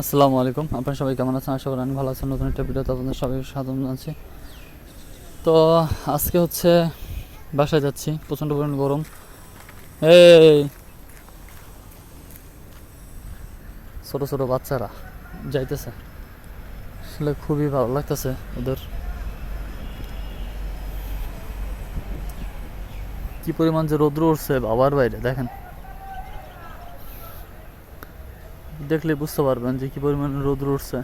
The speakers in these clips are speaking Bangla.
আসসালামু আলাইকুম। আপনারা সবাই কেমন আছেন? আশা করি আমি ভালো আছেন। নতুন একটা ভিডিওতে আপনাদের সবাই স্বাগত জানাচ্ছি। তো আজকে হচ্ছে বাসায় যাচ্ছি। প্রচণ্ড পরিমাণ গরম। এই ছোট ছোট বাচ্চারা যাইতেছে। আসলে খুবই ভালো লাগতেছে ওদের। কি পরিমাণ যে রৌদ্র উঠছে বাবার বাইরে, দেখেন। দেখলে বুঝতে পারবেন যে কি পরিমাণ রোদ উঠছে।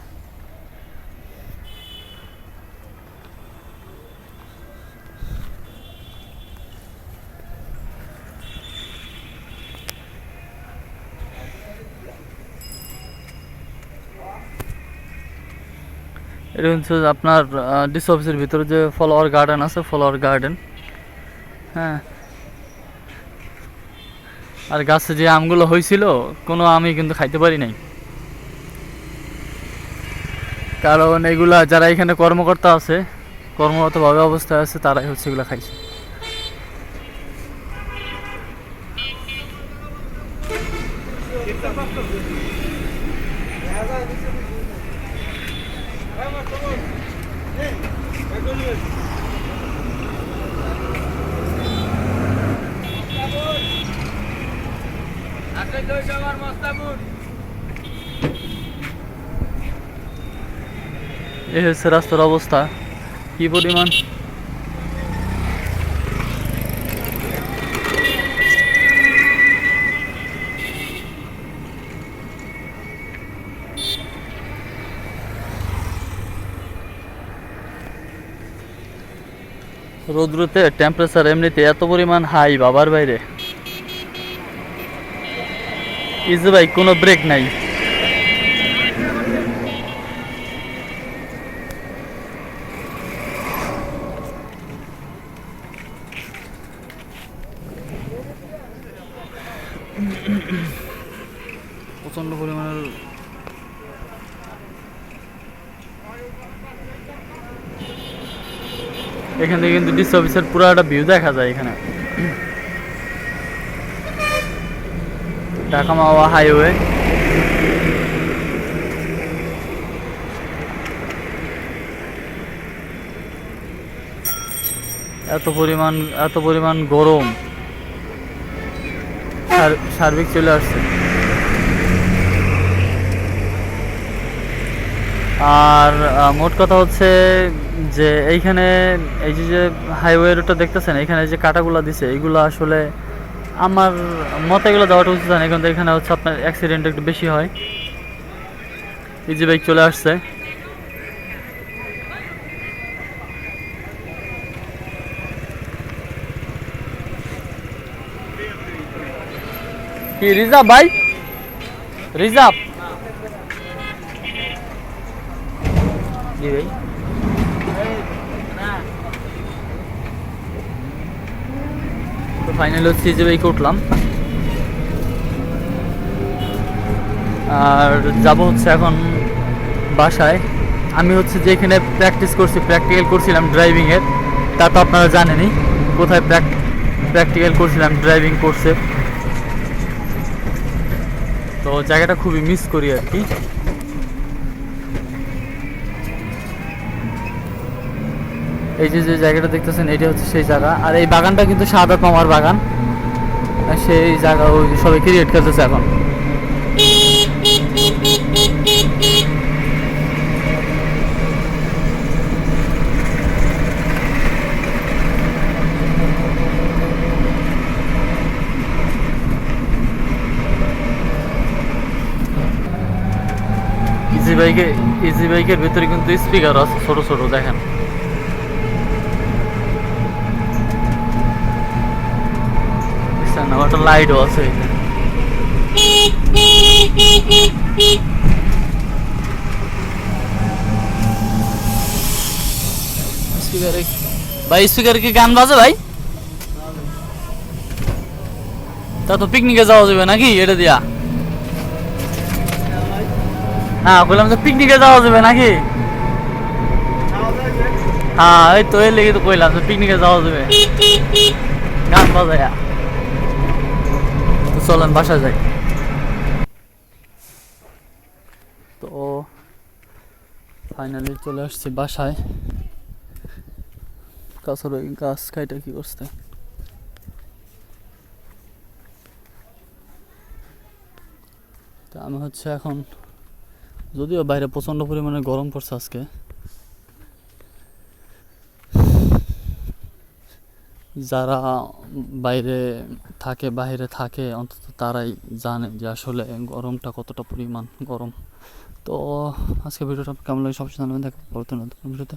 আপনার ডিস অফিসের ভিতরে যে ফলোয়ার গার্ডেন আছে, ফলোয়ার গার্ডেন। হ্যাঁ আর গাছে যে আমগুলো হয়েছিল কোনো আমি কিন্তু খাইতে পারি নাই। কারণ এগুলা যারা এখানে কর্মকর্তা আছে কর্মরতভাবে অবস্থায় আছে, তারাই হচ্ছে এগুলো খাইছে। এই হচ্ছে রাস্তার অবস্থা। কি পরিমাণ? রৌদ্রতে টেম্পারেচার এমনিতে এত পরিমাণ হাই বাবার বাইরে। ইজি ভাই কোনো ব্রেক নাই। প্রচণ্ড পরিমাণের এখান থেকে কিন্তু ডিস অফিসের পুরো একটা ভিউ দেখা যায় এখানে। ঢাকা মাওয়া হাইওয়ে। এত পরিমাণ এত পরিমাণ গরম। সার- সার্বিক চলে আসছে। আর মোট কথা হচ্ছে যে এইখানে এই যে যে হাইওয়ে রোডটা দেখতেছেন এখানে যে কাটাগুলো দিছে এইগুলো আসলে আমার মতে এগুলো দেওয়াটা উচিত হয় না কিন্তু এখানে হচ্ছে আপনার অ্যাক্সিডেন্ট একটু বেশি হয়। ইজি বাইক চলে আসছে। কি, রিজার্ভ ভাই? রিজার্ভ? জি ভাই। ফাইনালি হচ্ছে যে বাইকে উঠলাম আর যাব হচ্ছে এখন বাসায়। আমি হচ্ছে যেখানে প্র্যাকটিস করছি প্র্যাকটিক্যাল করছিলাম ড্রাইভিংয়ের তা তো আপনারা জানেনই, কোথায় প্র্যাকটিক্যাল করছিলাম ড্রাইভিং কোর্সে তো জায়গাটা খুবই মিস করি আর কি। এই যে যে জায়গাটা দেখতেছেন এটা হচ্ছে সেই জায়গা। আর এই বাগানটা কিন্তু সাদা মামার বাগান। সেই জায়গা ওই সবাই ক্রিকেট খেলতেছে এখন। ইজি বাইকে, ইজি বাইকের ভিতরে কিন্তু স্পিকার আছে, ছোট ছোট, দেখেন। না ওটা লাইটও আছে ভাই স্পিকারে কি গান বাজে ভাই? তা তো পিকনিকে যাওয়া যাবে নাকি এটা দিয়া? হ্যাঁ বললাম তো পিকনিকে যাওয়া যাবে নাকি? হ্যাঁ এই তো এর লেগে তো কইলাম তো পিকনিকে যাওয়া যাবে। গান বাজায়া। তো চলেন বাসা যাই। তো ফাইনালি চলে আসছি বাসায়। কাছের ওই গাছ কাইটা কি করছে তা আমি হচ্ছে এখন, যদিও বাইরে প্রচণ্ড পরিমাণে গরম পড়ছে আজকে যারা বাইরে থাকে বাইরে থাকে, অন্তত তারাই জানে যে আসলে গরমটা কতটা পরিমাণ গরম। তো আজকে ভিডিওটা কেমন লাগে সবসময় জানাবেন, দেখা পরবর্তী নতুন ভিডিওতে।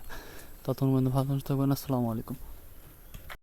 ততক্ষণ পর্যন্ত ভালো থাকবেন, আসসালামু আলাইকুম।